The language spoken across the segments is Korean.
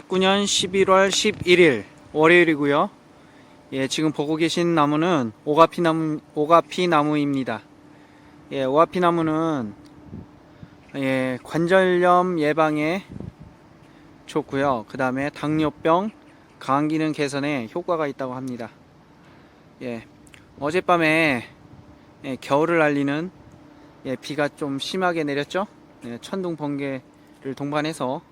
2019년 11월 11일 월요일이고요. 예, 지금 보고 계신 나무는 오가피 나무 오가피 나무입니다. 예, 오가피 나무는 예, 관절염 예방에 좋고요. 그다음에 당뇨병, 간 기능 개선에 효과가 있다고 합니다. 예, 어젯밤에 예, 겨울을 알리는 예, 비가 좀 심하게 내렸죠. 예, 천둥 번개를 동반해서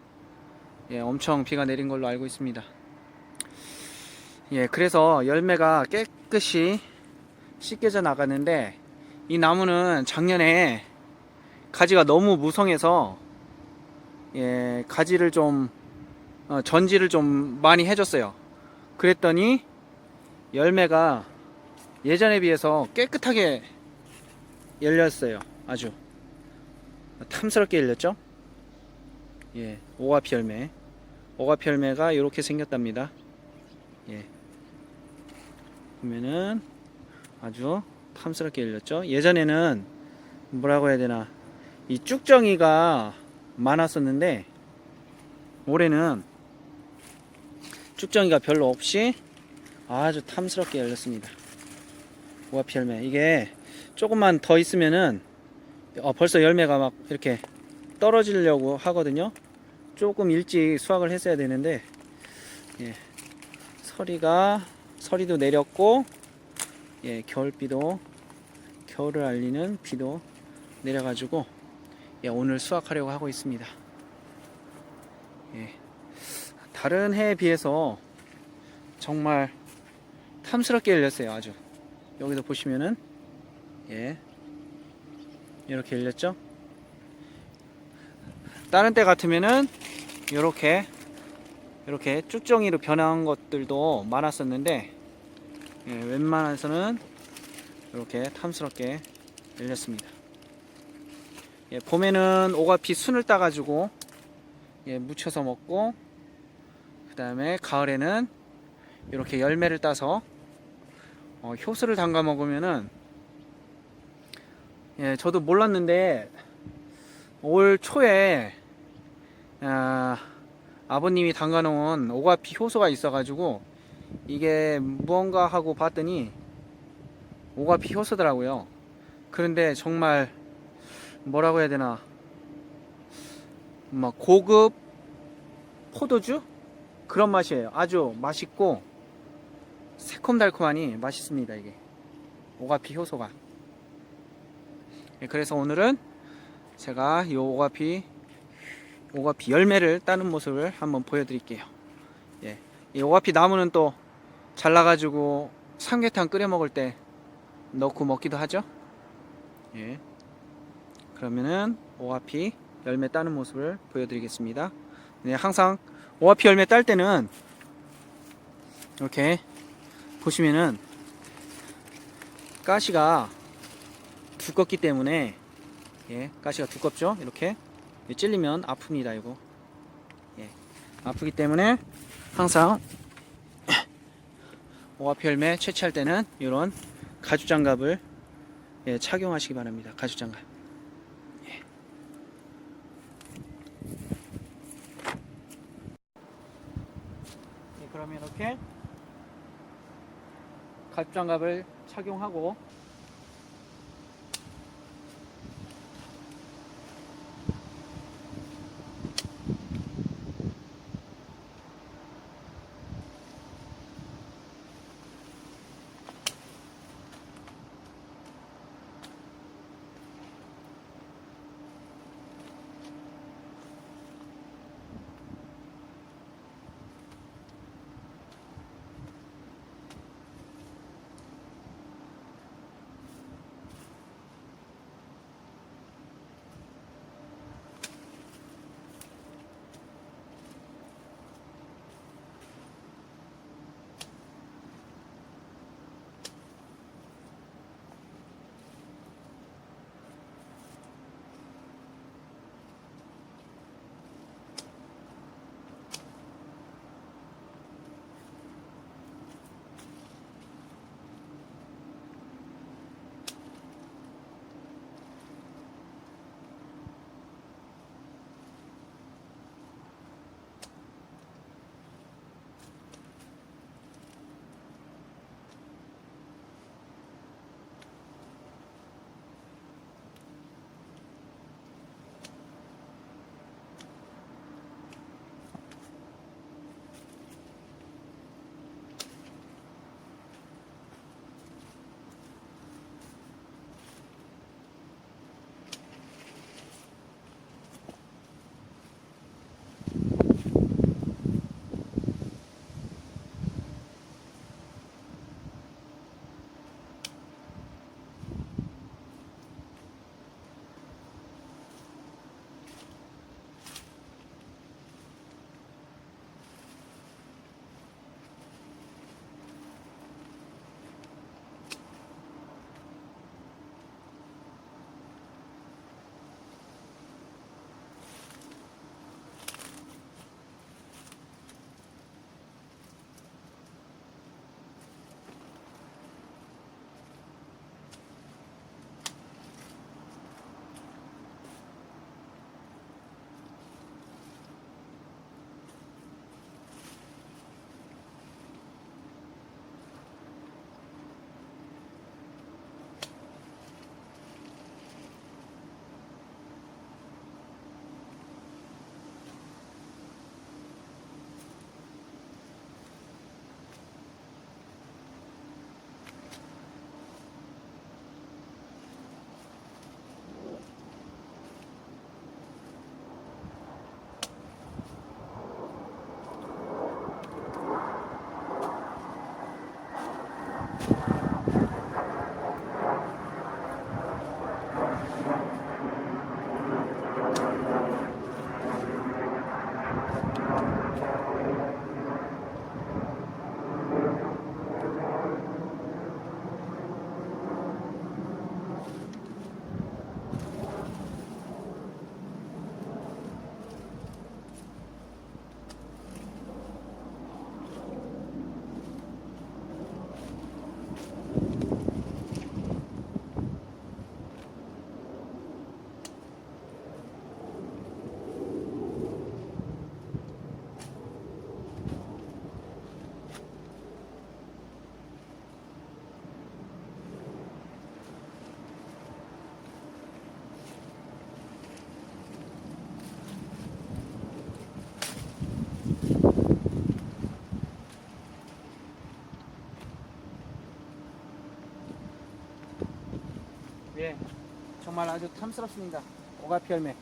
예, 엄청 비가 내린 걸로 알고 있습니다. 예, 그래서 열매가 깨끗이 씻겨져 나가는데 이 나무는 작년에 가지가 너무 무성해서 예, 가지를 좀 어, 전지를 좀 많이 해줬어요. 그랬더니 열매가 예전에 비해서 깨끗하게 열렸어요. 아주 탐스럽게 열렸죠? 예, 오가피 열매. 오가피 열매가 이렇게 생겼답니다. 예. 보면은 아주 탐스럽게 열렸죠. 예전에는 뭐라고 해야 되나 이 쭉정이가 많았었는데 올해는 쭉정이가 별로 없이 아주 탐스럽게 열렸습니다. 오가피 열매 이게 조금만 더 있으면은 어, 벌써 열매가 막 이렇게 떨어지려고 하거든요. 조금 일찍 수확을 했어야 되는데 예, 서리가 서리도 내렸고 예, 겨울비도 겨울을 알리는 비도 내려가지고 예, 오늘 수확하려고 하고 있습니다. 예, 다른 해에 비해서 정말 탐스럽게 열렸어요. 아주 여기도 보시면은 예, 이렇게 열렸죠. 다른 때 같으면은 이렇게 이렇게 쭉정이로 변한 것들도 많았었는데 예, 웬만해서는 이렇게 탐스럽게 열렸습니다. 예, 봄에는 오가피 순을 따가지고 예, 무쳐서 먹고 그 다음에 가을에는 이렇게 열매를 따서 어, 효소를 담가 먹으면은 예, 저도 몰랐는데 올 초에 아, 아버님이 담가놓은 오가피 효소가 있어가지고 이게 무언가 하고 봤더니 오가피 효소더라고요. 그런데 정말 뭐라고 해야 되나 막 고급 포도주 그런 맛이에요. 아주 맛있고 새콤달콤하니 맛있습니다. 이게 오가피 효소가. 예, 그래서 오늘은 제가 이 오가피 오가피 열매를 따는 모습을 한번 보여드릴게요. 예, 이 오가피 나무는 또 잘라가지고 삼계탕 끓여 먹을 때 넣고 먹기도 하죠. 예, 그러면은 오가피 열매 따는 모습을 보여드리겠습니다. 네, 항상 오가피 열매 딸 때는 이렇게 보시면은 가시가 두껍기 때문에 예, 가시가 두껍죠? 이렇게 예, 찔리면 아픕니다. 이거 예, 아프기 때문에 항상 오가피 열매 채취할 때는 이런 가죽 장갑을 예, 착용하시기 바랍니다. 가죽 장갑. 예. 예, 그러면 이렇게 가죽 장갑을 착용하고 예, 정말 아주 탐스럽습니다. 오가피 열매.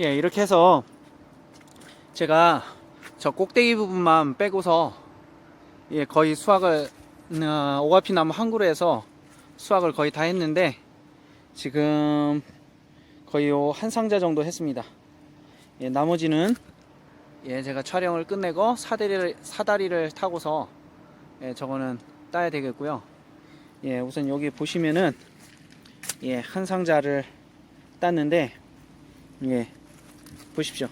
예, 이렇게 해서 제가 저 꼭대기 부분만 빼고서 예, 거의 수확을 어, 오가피 나무 한 그루에서 수확을 거의 다 했는데 지금 거의 요한 상자 정도 했습니다. 예, 나머지는 예, 제가 촬영을 끝내고 사다리를 사다리를 타고서 예, 저거는 따야 되겠고요. 예, 우선 여기 보시면은 예, 한 상자를 땄는데 예, 보십시오.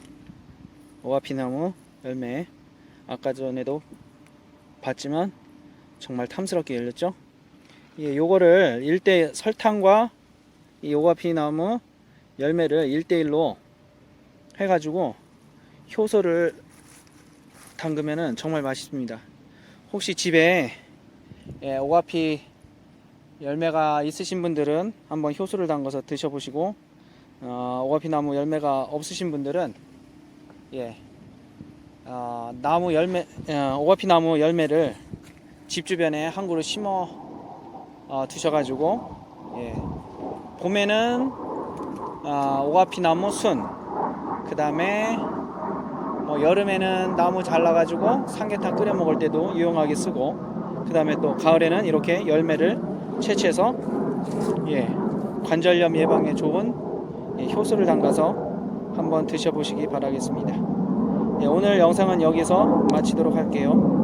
오가피나무 열매. 아까 전에도 봤지만 정말 탐스럽게 열렸죠? 예, 요거를 1대 설탕과 이 오가피나무 열매를 1대1로 해가지고 효소를 담그면은 정말 맛있습니다. 혹시 집에 예, 오가피 열매가 있으신 분들은 한번 효소를 담가서 드셔보시고 어, 오가피 나무 열매가 없으신 분들은 예, 어, 나무 열매 어, 오가피 나무 열매를 집 주변에 한 그루 심어 어, 두셔가지고 예, 봄에는 어, 오가피 나무 순, 그 다음에 뭐 여름에는 나무 잘라가지고 삼계탕 끓여 먹을 때도 유용하게 쓰고 그 다음에 또 가을에는 이렇게 열매를 채취해서 예, 관절염 예방에 좋은 예, 효소를 담가서 한번 드셔보시기 바라겠습니다. 예, 오늘 영상은 여기서 마치도록 할게요.